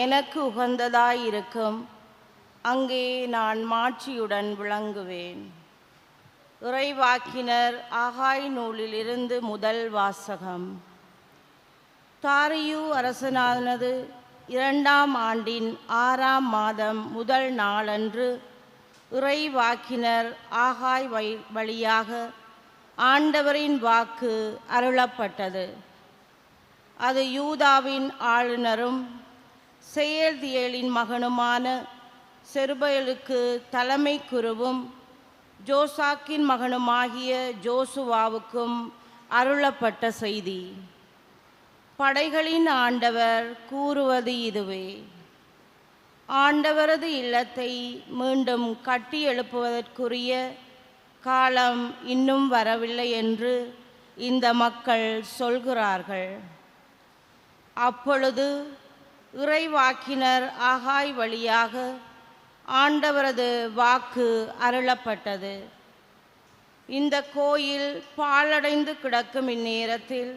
எனக்கு உகந்ததாயிருக்கும். அங்கே நான் மாட்சியுடன் விளங்குவேன். இறைவாக்கினர் ஆகாய் நூலிலிருந்து முதல் வாசகம். தாரியு அரசனானது இரண்டாம் ஆண்டின் ஆறாம் மாதம் முதல் நாளன்று இறைவாக்கினர் ஆகாய் வை வழியாக ஆண்டவரின் வாக்கு அருளப்பட்டது. அது யூதாவின் ஆளுநரும் செயல்தியலின் மகனுமான செருபயலுக்கு தலைமை குருவும் ஜோசாக்கின் மகனுமாகிய ஜோசுவாவுக்கும் அருளப்பட்ட செய்தி. படைகளின் ஆண்டவர் கூறுவது இதுவே. ஆண்டவரது இல்லத்தை மீண்டும் கட்டி எழுப்புவதற்குரிய காலம் இன்னும் வரவில்லை என்று இந்த மக்கள் சொல்கிறார்கள். அப்பொழுது இறைவாக்கினர் ஆகாய் வழியாக ஆண்டவரது வாக்கு அருளப்பட்டது. இந்த கோயில் பாழடைந்து கிடக்கும் இந்நேரத்தில்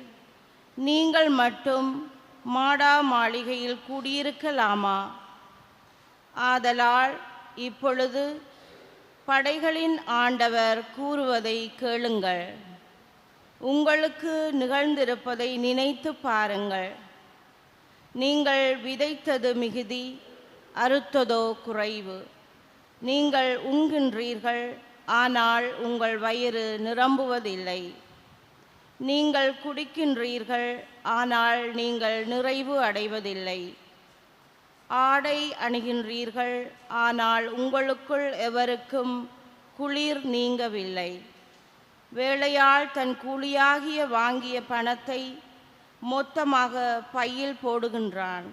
நீங்கள் மட்டும் மாடா மாளிகையில் கூடியிருக்கலாமா? ஆதலால் இப்பொழுது படைகளின் ஆண்டவர் கூறுவதை கேளுங்கள். உங்களுக்கு நிகழ்ந்திருப்பதை நினைத்து பாருங்கள். நீங்கள் விதைத்தது மிகுதி அறுத்ததோ குறைவு. நீங்கள் உண்கின்றீர்கள் ஆனால் உங்கள் வயிறு நிரம்புவதில்லை. நீங்கள் குடிக்கின்றீர்கள் ஆனால் நீங்கள் நிறைவு அடைவதில்லை. ஆடை அணிகின்றீர்கள் ஆனால் உங்களுக்குள் எவருக்கும் குளிர் நீங்கவில்லை. வேலையாள் தன் கூலியாகிய வாங்கிய பணத்தை மொத்தமாக பையில் போடுகின்றான்.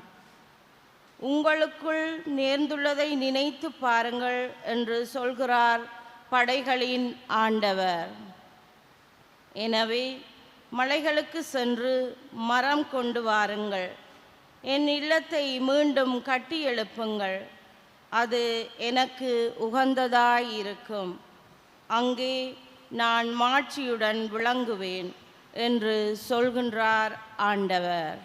உங்களுக்குள் நேர்ந்துள்ளதை நினைத்து பாருங்கள் என்று சொல்கிறார் படைகளின் ஆண்டவர். எனவே மலைகளுக்கு சென்று மரம் கொண்டு வாருங்கள். என் இல்லத்தை மீண்டும் கட்டி எழுப்புங்கள். அது எனக்கு உகந்ததாயிருக்கும். அங்கே நான் மாட்சியுடன் விளங்குவேன். என்று சொல்கின்றார் ஆண்டவர்.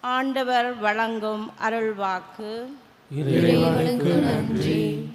ஆண்டவர் வழங்கும் அருள்வாக்கு இறைவனுக்கு நன்றி.